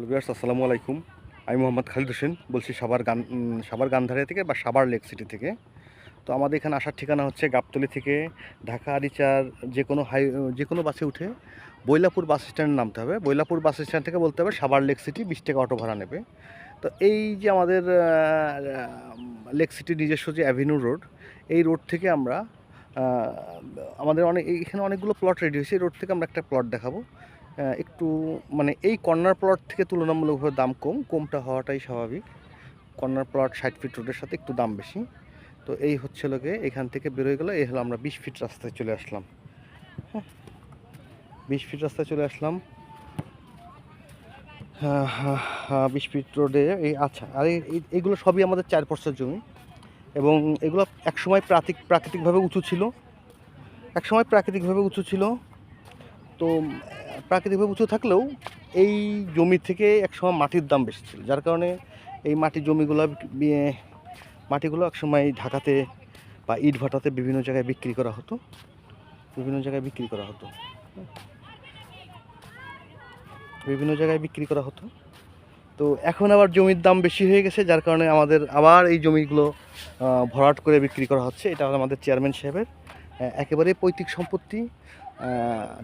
Hello বিয়ার্স আসসালামু আলাইকুম। আমি মোহাম্মদ খালিদ হোসেন বলছি সাবার গান সাবার গান্ধারিয়া থেকে বা সাবার লেক সিটি থেকে। তো আমাদের এখানে আসার ঠিকানা হচ্ছে গাবতলি থেকে ঢাকা আরিচার যে কোনো হাই যে কোনো বাসে উঠে বৈলাপুর বাস স্ট্যান্ডে নামতে হবে। বৈলাপুর বাস স্ট্যান্ড থেকে বলতে হবে সাবার লেক সিটি, বিশ টাকা অটো ভাড়া নেবে। তো এই যে আমাদের লেক সিটির নিজস্ব যে অ্যাভিনিউ রোড, এই রোড থেকে আমরা আমাদের অনেক এখানে অনেকগুলো প্লট রেডি হয়েছে। এই রোড থেকে আমরা একটা প্লট দেখাবো। একটু মানে এই কর্নার প্লট থেকে তুলনামূলকভাবে দাম কম কমটা হওয়াটাই স্বাভাবিক। কর্নার প্লট ষাট ফিট রোডের সাথে একটু দাম বেশি। তো এই হচ্ছে লোকে এখান থেকে বেরোয় গেলো এই হলো আমরা বিশ ফিট রাস্তায় চলে আসলাম। হ্যাঁ বিশ ফিট রাস্তায় চলে আসলাম। হ্যাঁ, হ্যাঁ, হ্যাঁ, বিশ ফিট রোডে এই আচ্ছা আর এই- এই- সবই আমাদের চার পর্সার জমি। এবং এগুলো একসময় প্রাকৃতিক প্রাকৃতিকভাবে উঁচু ছিল। একসময় প্রাকৃতিকভাবে উঁচু ছিল। তো প্রাকৃতিকভাবে উঁচু থাকলেও এই জমি থেকে একসময় মাটির দাম বেশি ছিল। যার কারণে এই মাটির জমিগুলো মাটিগুলো একসময় ঢাকাতে বা ইট ভাটাতে বিভিন্ন জায়গায় বিক্রি করা হতো। বিভিন্ন জায়গায় বিক্রি করা হতো। বিভিন্ন জায়গায় বিক্রি করা হতো। তো এখন আবার জমির দাম বেশি হয়ে গেছে, যার কারণে আমাদের আবার এই জমিগুলো ভরাট করে বিক্রি করা হচ্ছে। এটা আমাদের চেয়ারম্যান সাহেবের একেবারে পৈতৃক সম্পত্তি।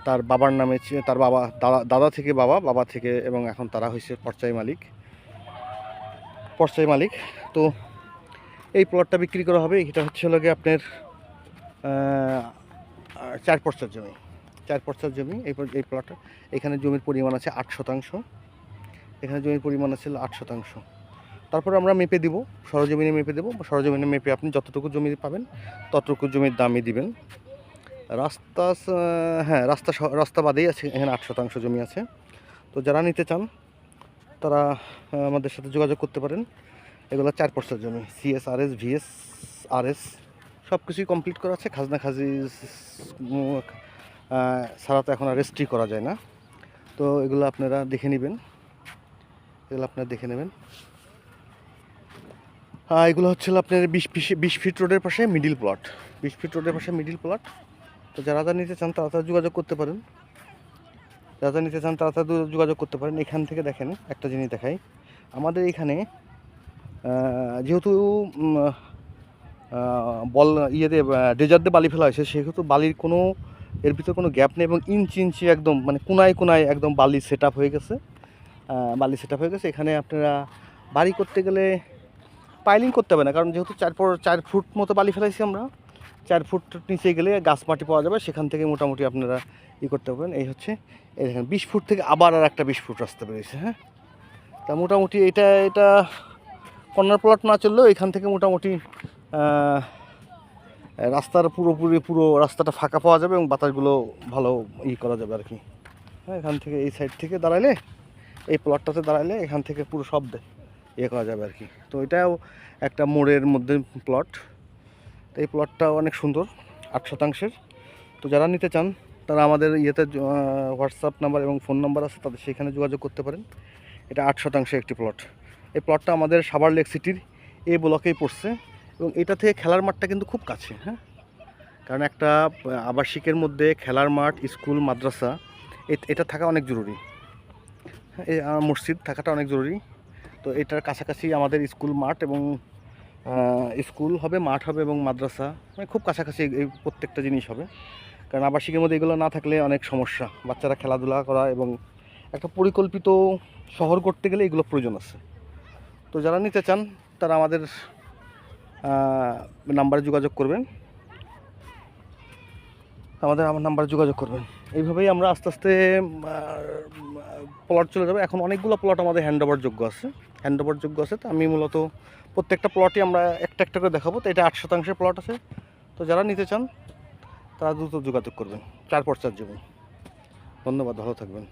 তার বাবার নামে তার বাবা, দাদা দাদা থেকে বাবা বাবা থেকে এবং এখন তারা হয়েছে পর্চাই মালিক। পর্চাই মালিক। তো এই প্লটটা বিক্রি করা হবে, এটা হচ্ছে গিয়ে আপনার চার পর্চার জমি। চার পর্চার জমি এই এই প্লটটা। এখানে জমির পরিমাণ আছে আট শতাংশ। এখানে জমির পরিমাণ আছে আট শতাংশ। তারপর আমরা মেপে দিব, সরজমিনে মেপে দেবো, সরজমিনে মেপে আপনি যতটুকু জমি পাবেন, ততটুকু জমির দামই দিবেন। রাস্তা হ্যাঁ রাস্তা রাস্তা বাদেই আছে, এখানে আট শতাংশ জমি আছে। তো যারা নিতে চান, তারা আমাদের সাথে যোগাযোগ করতে পারেন। এগুলো চার পর্সার জমি CS R S VS R S সব কিছুই কমপ্লিট করা আছে। খাজনা খাজি ছাড়া তো এখন আর রেজিস্ট্রি করা যায় না। তো এগুলো আপনারা দেখে নেবেন। এগুলো আপনারা দেখে নেবেন। এগুলো হচ্ছে হলো আপনার বিশ বিশ ফিট রোডের পাশে মিডিল প্লট বিশ ফিট রোডের পাশে মিডিল প্লট তো যারা যারা নিতে চান তারা যোগাযোগ করতে পারেন। যারা যারা নিতে চান তারা যোগাযোগ করতে পারেন। এখান থেকে দেখেন, একটা জিনিস দেখাই। আমাদের এখানে যেহেতু বল ইয়েতে ডেজার্ট বালি ফেলা হয়েছে, সেহেতু বালির কোনো, এর ভিতরে কোনো গ্যাপ নেই এবং ইঞ্চি ইঞ্চি একদম মানে কোনায় কোনায় একদম বালি সেট হয়ে গেছে। বালি সেট হয়ে গেছে। এখানে আপনারা বাড়ি করতে গেলে পাইলিং করতে হবে না, কারণ যেহেতু চার পর চার ফুট মতো বালি ফেলাইছি আমরা, চার ফুট নিচে গেলে গাছ মাটি পাওয়া যাবে, সেখান থেকে মোটামুটি আপনারা ই করতে পারবেন। এই হচ্ছে, এই দেখেন, বিশ ফুট থেকে আবার আর একটা বিশ ফুট রাস্তা বেরিয়েছে হ্যাঁ? তা মোটামুটি এটা এটা কর্নার প্লট না চললেও এখান থেকে মোটামুটি রাস্তার পুরোপুরি, পুরো রাস্তাটা ফাঁকা পাওয়া যাবে এবং বাতাসগুলো ভালো ই করা যাবে আর কি। হ্যাঁ এখান থেকে এই সাইড থেকে দাঁড়াইলে, এই প্লটটাতে দাঁড়াইলে এখান থেকে পুরো সব দে- ইয়ে করা যাবে আর কি। তো এটাও একটা মোড়ের মধ্যে প্লট তো এই প্লটটাও অনেক সুন্দর আট শতাংশের। তো যারা নিতে চান তারা আমাদের ইয়েতে হোয়াটসঅ্যাপ নাম্বার এবং ফোন নাম্বার আছে তাদের সেখানে যোগাযোগ করতে পারেন। এটা আট শতাংশের একটি প্লট এই প্লটটা আমাদের সাভার লেক সিটির এ ব্লকেই পড়ছে এবং এটা থেকে খেলার মাঠটা কিন্তু খুব কাছে হ্যাঁ? কারণ একটা আবাসিকের মধ্যে খেলার মাঠ স্কুল মাদ্রাসা এটা থাকা অনেক জরুরি। হ্যাঁ, মসজিদ থাকাটা অনেক জরুরি। তো এটার কাছাকাছি আমাদের স্কুল মাঠ এবং স্কুল হবে, মাঠ হবে এবং মাদ্রাসা। মানে খুব কাছাকাছি এই- প্রত্যেকটা জিনিস হবে। কারণ আবাসিকের মধ্যে এগুলো না থাকলে অনেক সমস্যা। বাচ্চারা খেলাধুলা করা এবং একটা পরিকল্পিত শহর করতে গেলে এগুলো প্রয়োজন আছে। তো যারা নিতে চান, তারা আমাদের নাম্বারে যোগাযোগ করবেন। আমাদের আমার নাম্বারে যোগাযোগ করবেন। এইভাবেই আমরা আস্তে আস্তে প্লট চলে যাবে। এখন অনেকগুলো প্লট আমাদের হ্যান্ড ওভার যোগ্য আছে। হ্যান্ড ওভার যোগ্য আছে। তো আমি মূলত প্রত্যেকটা প্লটই আমরা একটা একটা করে দেখাবো। তো এটা আট শতাংশের প্লট আছে। তো যারা নিতে চান, তারা দ্রুত যোগাযোগ করবেন। চার পর চার জমি ধন্যবাদ, ভালো থাকবেন।